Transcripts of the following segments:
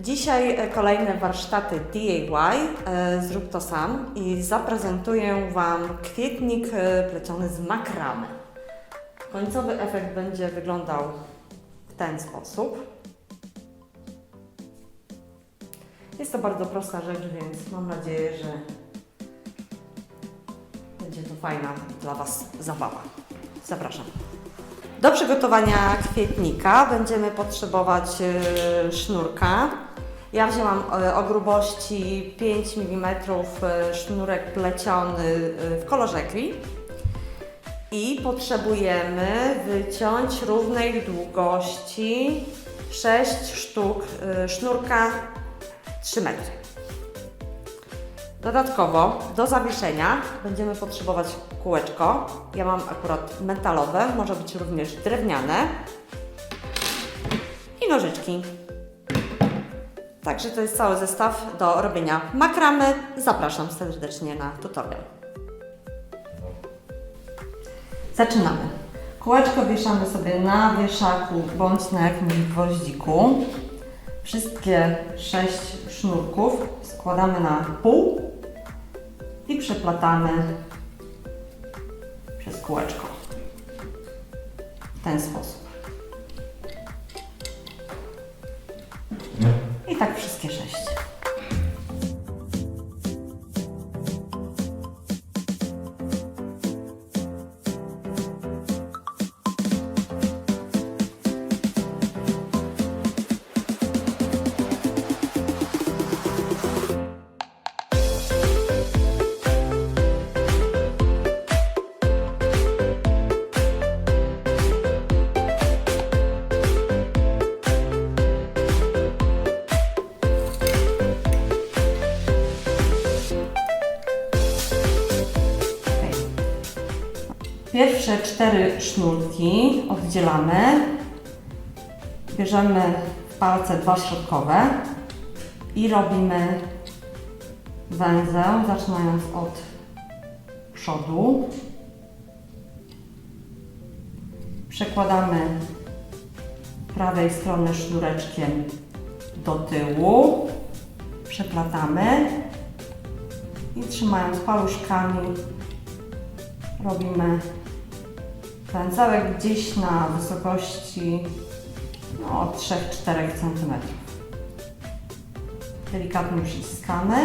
Dzisiaj e, kolejne warsztaty DIY, e, zrób to sam i zaprezentuję Wam kwietnik e, pleciony z makramy. Końcowy efekt będzie wyglądał w ten sposób. Jest to bardzo prosta rzecz, więc mam nadzieję, że będzie to fajna dla Was zabawa. Zapraszam. Do przygotowania kwietnika będziemy potrzebować e, sznurka. Ja wzięłam e, o grubości 5 mm e, sznurek pleciony w kolorze kwi. I potrzebujemy wyciąć równej długości 6 sztuk sznurka 3 metry. Dodatkowo do zawieszenia będziemy potrzebować kółeczko. Ja mam akurat metalowe, może być również drewniane. I nożyczki. Także to jest cały zestaw do robienia makramy. Zapraszam serdecznie na tutorial. Zaczynamy. Kółeczko wieszamy sobie na wieszaku bądź na jakimś gwoździku. Wszystkie sześć sznurków składamy na pół i przeplatamy przez kółeczko. W ten sposób. I tak wszystkie sześć. Pierwsze cztery sznurki oddzielamy. Bierzemy w palce dwa środkowe i robimy węzeł, zaczynając od przodu. Przekładamy prawej strony sznureczkiem do tyłu, przeplatamy i trzymając paluszkami robimy węzełek gdzieś na wysokości no, 3-4 cm. Delikatnie przyciskamy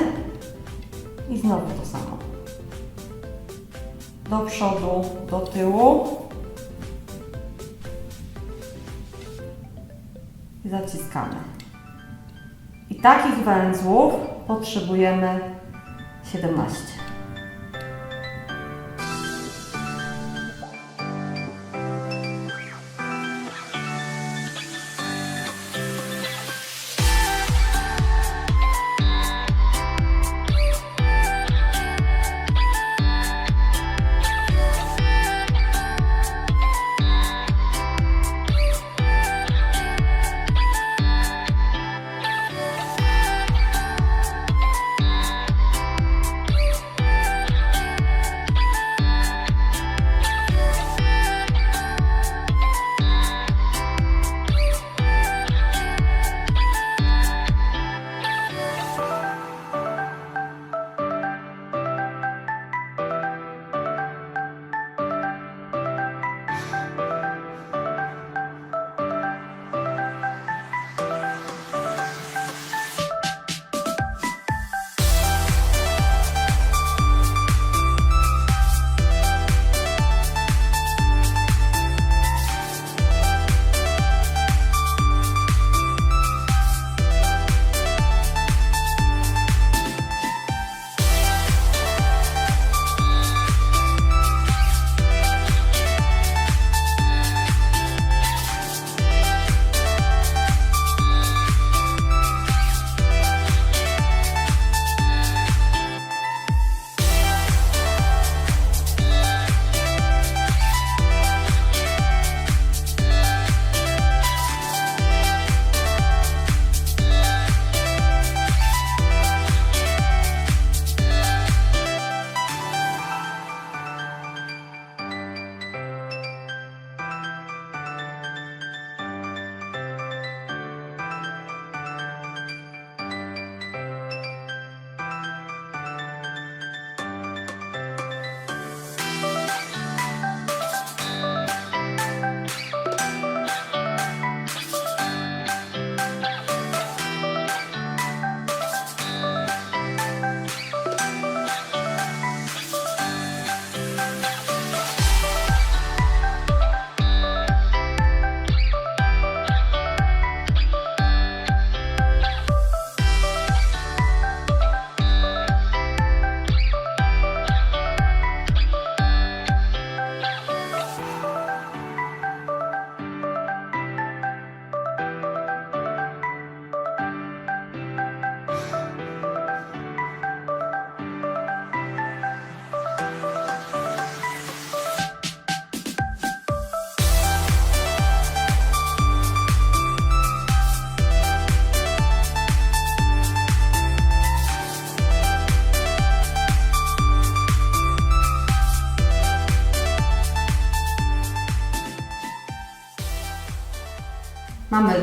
i znowu to samo. Do przodu, do tyłu i zaciskamy. I takich węzłów potrzebujemy 17.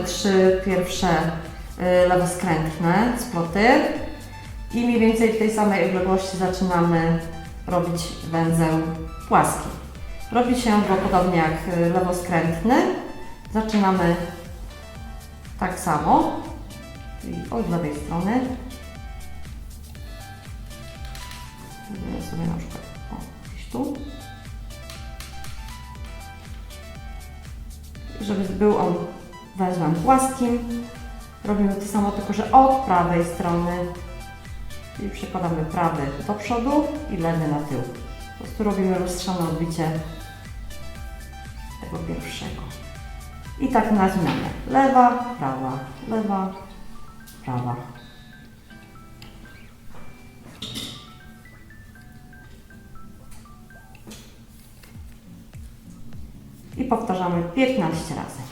trzy pierwsze y, lewoskrętne sploty i mniej więcej w tej samej odległości zaczynamy robić węzeł płaski. Robi się go podobnie jak y, lewoskrętny. Zaczynamy tak samo, czyli od lewej strony. Zrobimy sobie na przykład o, gdzieś tu. Żeby był on węzłem płaskim, robimy to samo, tylko że od prawej strony. Czyli przekładamy prawy do przodu i lewy na tył. Po prostu robimy lustrzane odbicie tego pierwszego. I tak na zmianę. Lewa, prawa, lewa, prawa. I powtarzamy 15 razy.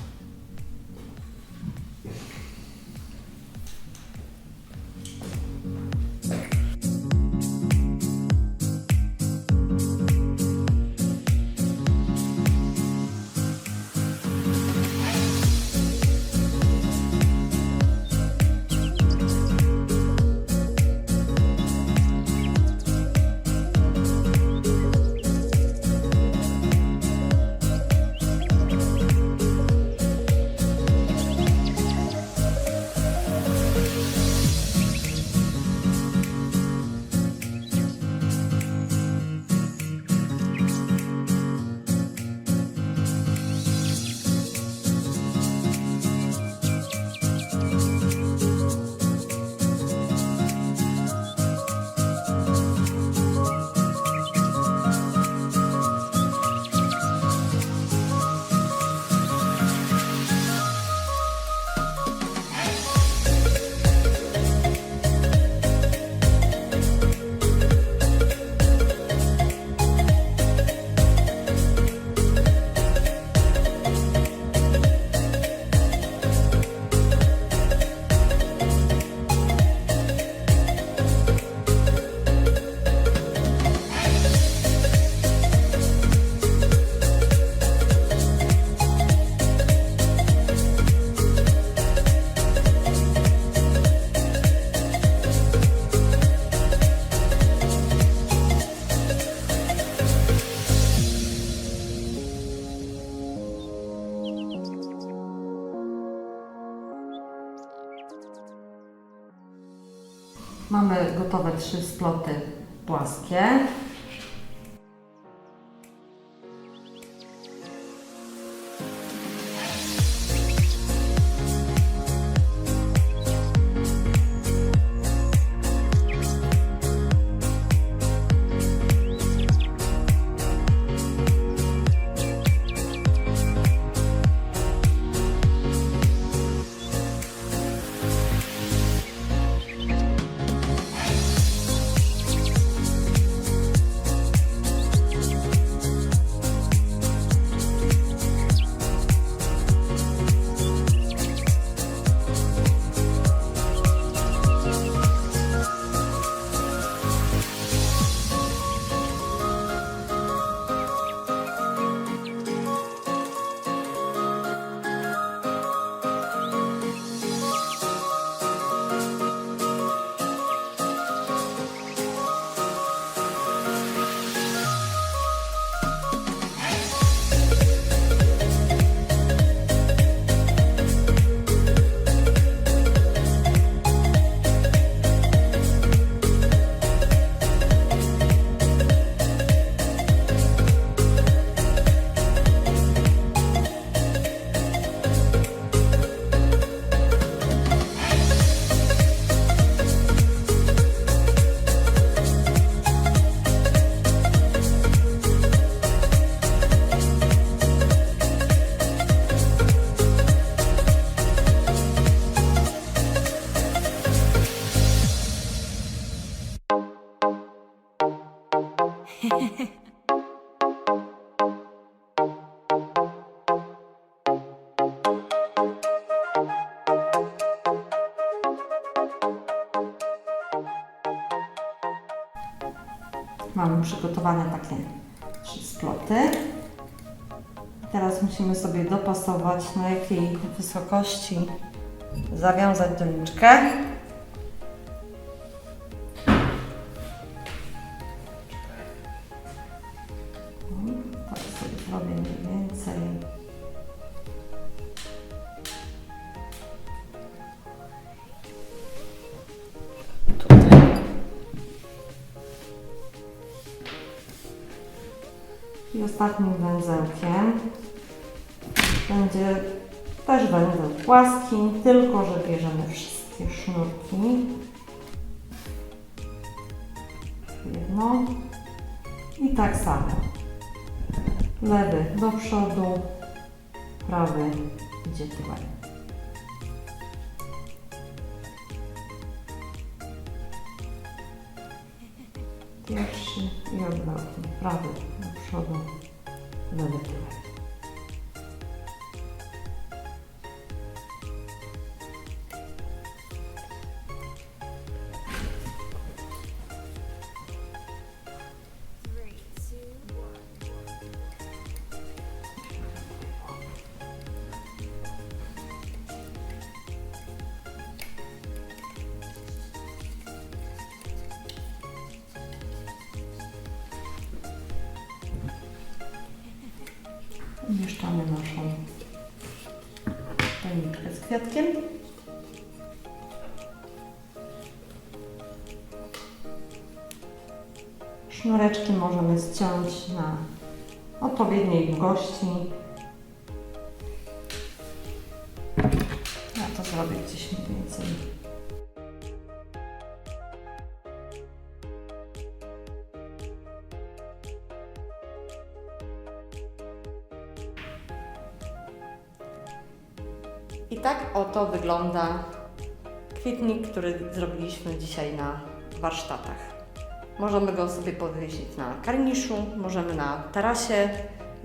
Mamy gotowe trzy sploty płaskie. Mamy przygotowane takie trzy sploty. Teraz musimy sobie dopasować, na jakiej wysokości zawiązać doniczkę. Będzie też węzeł płaski, tylko że bierzemy wszystkie sznurki. Jedno. I tak samo. Lewy do przodu, prawy idzie tyłem. Pierwszy i odwrotnie. Prawy do przodu, lewy tyłem. Umieszczamy naszą doniczkę z kwiatkiem. Sznureczki możemy zciąć na odpowiedniej długości. Ja to zrobię gdzieś mniej więcej. Tak oto wygląda kwietnik, który zrobiliśmy dzisiaj na warsztatach. Możemy go sobie powiesić na karniszu, możemy na tarasie,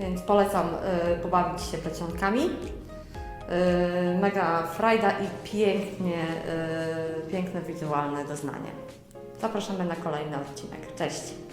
więc polecam y, pobawić się plecionkami. Y, mega frajda i pięknie, y, piękne wizualne doznanie. Zapraszamy na kolejny odcinek. Cześć!